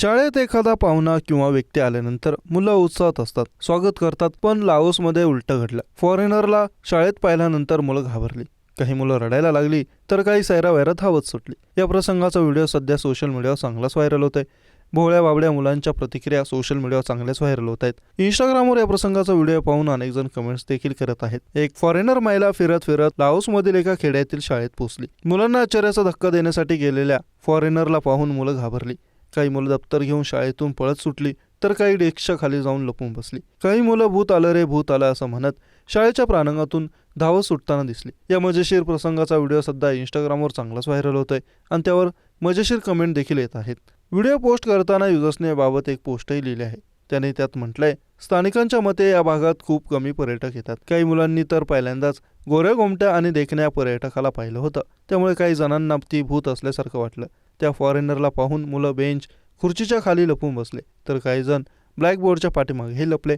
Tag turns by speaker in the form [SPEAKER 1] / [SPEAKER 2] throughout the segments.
[SPEAKER 1] शाळेत एखादा पाहुणा किंवा व्यक्ती आल्यानंतर मुलं उत्साहात असतात स्वागत करतात पण लाओसमध्ये उलटं घडलं. फॉरेनरला शाळेत पाहिल्यानंतर मुलं घाबरली. काही मुलं रडायला लागली तर काही सैरावैरा धावत सुटली. या प्रसंगाचा व्हिडिओ सध्या सोशल मीडियावर चांगलाच व्हायरल होत आहे भोळ्या बाबड्या मुलांच्या प्रतिक्रिया सोशल मीडियावर चांगल्याच व्हायरल होत आहेत इंस्टाग्रामवर या प्रसंगाचा व्हिडिओ पाहून अनेक जण कमेंट्स देखील करत आहेत. एक फॉरेनर महिला फिरत फिरत लाओसमधील एका खेड्यातील शाळेत पोहोचली. मुलांना आश्चर्याचा धक्का देण्यासाठी गेलेल्या फॉरेनरला पाहून मुलं घाबरली. काही मुलं दप्तर घेऊन शाळेतून पळत सुटली तर काही डेस्कच्या खाली जाऊन लपून बसली. काही मुलं भूत आलं रे भूत आलं असं म्हणत शाळेच्या प्रांगणातून धावत सुटताना दिसली. या मजेशीर प्रसंगाचा व्हिडिओ सध्या इंस्टाग्रामवर चांगलाच व्हायरल होत आहे आणि त्यावर मजेशीर कमेंट देखील येत आहेत. व्हिडिओ पोस्ट करताना युजर्सने याबाबत एक पोस्टही लिहिली आहे. त्याने त्यात म्हटलंय स्थानिकांच्या मते या भागात खूप कमी पर्यटक येतात. काही मुलांनी तर पहिल्यांदाच गोऱ्या गोमट्या आणि देखण्या पर्यटकाला पाहिलं होतं. त्यामुळे काही जणांना ती भूत असल्यासारखं वाटलं. त्या फॉरेनरला पाहून मुलं बेंच खुर्चीच्या खाली लपून बसले. तर काही जण ब्लॅकबोर्डच्या पाठीमागेही लपले.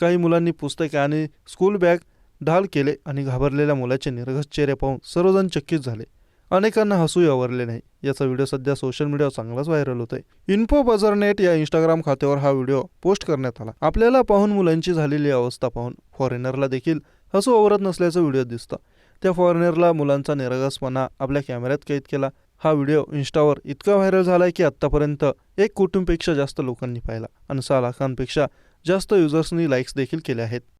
[SPEAKER 1] काही मुलांनी पुस्तके आणि स्कूल बॅग ढाल केले आणि घाबरलेल्या मुलाचे निर्घस चेहरे पाहून सर्वजण चकित झाले. अनेकांना हसू आवरले नाही. याचा व्हिडिओ सध्या सोशल मीडियावर चांगलाच व्हायरल होतोय. इन्फो बझर नेट या इंस्टाग्राम खात्यावर हा व्हिडिओ पोस्ट करण्यात आला. आपल्याला पाहून मुलांची झालेली अवस्था पाहून फॉरेनरला देखील हसू आवरत नसल्याचं व्हिडिओ दिसतं. त्या फॉरेनरला मुलांचा निरगसपणा आपल्या कॅमेऱ्यात कैद केला. हा व्हिडिओ इन्स्टावर इतका व्हायरल झालाय की आत्तापर्यंत एक कोटींपेक्षा जास्त लोकांनी पाहिला. आणि सहा लाखांपेक्षा जास्त युजर्सनी लाईक्स देखील केले आहेत.